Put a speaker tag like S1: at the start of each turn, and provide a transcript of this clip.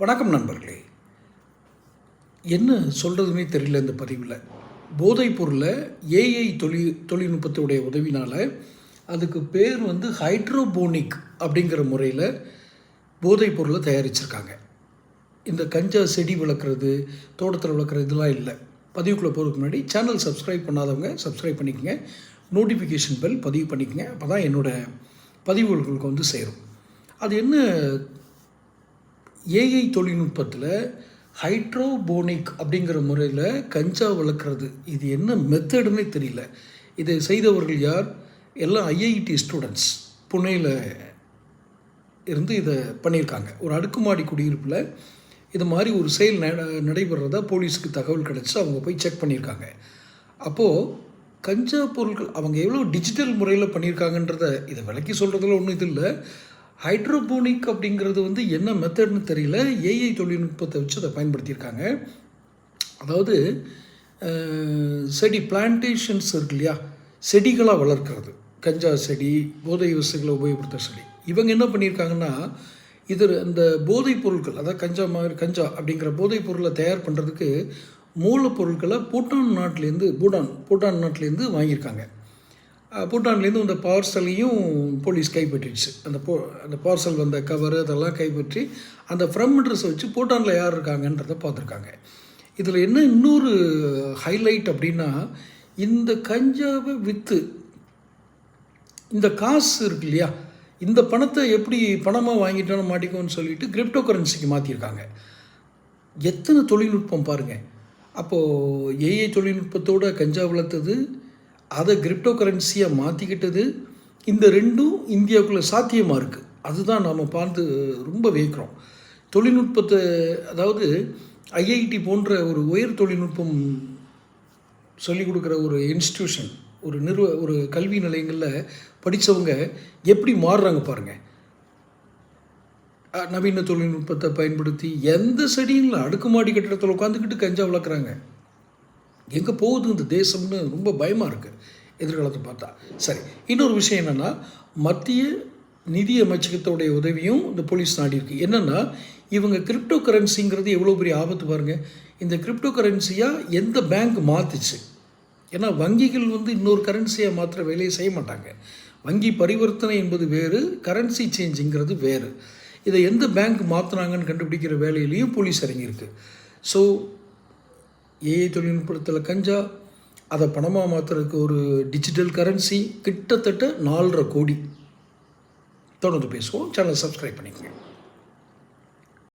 S1: வணக்கம் நண்பர்களே. என்ன சொல்கிறதுனே தெரியல இந்த பதிவில். போதைப் பொருளை ஏஐ தொழில் தொழில்நுட்பத்துடைய உதவினால் அதுக்கு பேர் வந்து ஹைட்ரோபோனிக் அப்படிங்கிற முறையில் போதைப் பொருளை தயாரிச்சிருக்காங்க. இந்த கஞ்சா செடி வளர்க்குறது தோட்டத்தில் வளர்க்குறது இதெல்லாம் இல்லை. பதிவுக்குள்ளே போகிறதுக்கு முன்னாடி சேனல் சப்ஸ்கிரைப் பண்ணாதவங்க சப்ஸ்கிரைப் பண்ணிக்கங்க. நோட்டிஃபிகேஷன் பெல் பதிவு பண்ணிக்கங்க. அப்போ தான் என்னோடய பதிவுகளுக்கு வந்து சேரும். அது என்ன ஏஐ தொழில்நுட்பத்தில் ஹைட்ரோபோனிக் அப்படிங்கிற முறையில் கஞ்சா வளர்க்குறது. இது என்ன மெத்தடுன்னே தெரியல. இதை செய்தவர்கள் யார்? எல்லாம் ஐஐடி ஸ்டூடெண்ட்ஸ் புனேயில் இருந்து இதை பண்ணியிருக்காங்க. ஒரு அடுக்குமாடி குடியிருப்பில் இது மாதிரி ஒரு செயல் நடைபெறதா போலீஸுக்கு தகவல் கிடச்சி அவங்க போய் செக் பண்ணியிருக்காங்க. அப்போது கஞ்சா பொருட்கள் அவங்க எவ்வளோ டிஜிட்டல் முறையில் பண்ணியிருக்காங்கன்றத இதை விளக்கி சொல்கிறதுல ஒன்றும் இது இல்லை. ஹைட்ரோபோனிக் அப்படிங்கிறது வந்து என்ன மெத்தட்னு தெரியல. ஏஐ தொழில்நுட்பத்தை வச்சு அதை பயன்படுத்தியிருக்காங்க. அதாவது செடி பிளான்டேஷன்ஸ் இருக்கு இல்லையா? செடிகளாக வளர்க்குறது. கஞ்சா செடி போதை வசதிகளை உபயோகப்படுத்துகிற செடி. இவங்க என்ன பண்ணியிருக்காங்கன்னா இது அந்த போதைப் பொருட்கள் அதாவது கஞ்சா மாதிரி கஞ்சா அப்படிங்கிற போதைப் பொருளை தயார் பண்ணுறதுக்கு மூலப்பொருட்களை பூட்டான் நாட்டிலேருந்து பூட்டான் பூட்டான் நாட்டிலேருந்து வாங்கியிருக்காங்க. பூட்டான்லேருந்து அந்த பார்சலையும் போலீஸ் கைப்பற்றிடுச்சு. அந்த போ அந்த பார்சல் வந்த கவர் அதெல்லாம் கைப்பற்றி அந்த ஃப்ரம் அட்ரஸை வச்சு பூட்டானில் யார் இருக்காங்கன்றதை பார்த்துருக்காங்க. இதில் என்ன இன்னொரு ஹைலைட் அப்படின்னா இந்த கஞ்சாவை விற்று இந்த காசு இருக்கு இல்லையா இந்த பணத்தை எப்படி பணமாக வாங்கிட்டோன்னு மாட்டிக்கோன்னு சொல்லிட்டு கிரிப்டோ கரன்சிக்கு மாற்றிருக்காங்க எத்தனை தொழில்நுட்பம் பாருங்கள் அப்போது ஏஐ தொழில்நுட்பத்தோட கஞ்சா வளர்த்தது அதை கிரிப்டோ கரன்சியாக மாற்றிக்கிட்டது இந்த ரெண்டும் இந்தியாவுக்குள்ளே சாத்தியமாக இருக்குது அதுதான் நாம் பார்த்து ரொம்ப வியக்கிறோம். தொழில்நுட்பத்தை அதாவது ஐஐடி போன்ற ஒரு உயர் தொழில்நுட்பம் சொல்லிக் கொடுக்குற ஒரு இன்ஸ்டியூஷன் ஒரு நிறுவ ஒரு கல்வி நிலையங்களில் படித்தவங்க எப்படி மாறுறாங்க பாருங்கள் நவீன தொழில்நுட்பத்தை பயன்படுத்தி எந்த செடியும் இல்லை அடுக்குமாடி கட்டிடத்தில் உட்காந்துக்கிட்டு கஞ்சா வளர்க்குறாங்க? எங்கே போகுது இந்த தேசம்னு ரொம்ப பயமாக இருக்குது எதிர்காலத்தை பார்த்தா. சரி இன்னொரு விஷயம் என்னென்னா மத்திய நிதி அமைச்சகத்தோடைய உதவியும் இந்த போலீஸ் நாடி இருக்குது என்னென்னா இவங்க கிரிப்டோ கரன்சிங்கிறது எவ்வளோ பெரிய ஆபத்து பாருங்கள் இந்த கிரிப்டோ கரன்சியாக எந்த பேங்க் மாற்றுச்சு ஏன்னா வங்கிகள் வந்து இன்னொரு கரன்சியாக மாற்றுற வேலையை செய்ய மாட்டாங்க. வங்கி பரிவர்த்தனை என்பது வேறு கரன்சி சேஞ்சுங்கிறது வேறு. இதை எந்த பேங்க் மாற்றினாங்கன்னு கண்டுபிடிக்கிற வேலையிலையும் போலீஸ் இறங்கியிருக்கு. ஸோ ஏஐ தொழில்நுட்பத்தில் கஞ்சா அதை பணமாக மாற்றுறதுக்கு ஒரு டிஜிட்டல் கரன்சி கிட்டத்தட்ட நாலரை கோடி. தொடர்ந்து பேசுவோம். சேனல் சப்ஸ்கிரைப் பண்ணிக்கோங்க.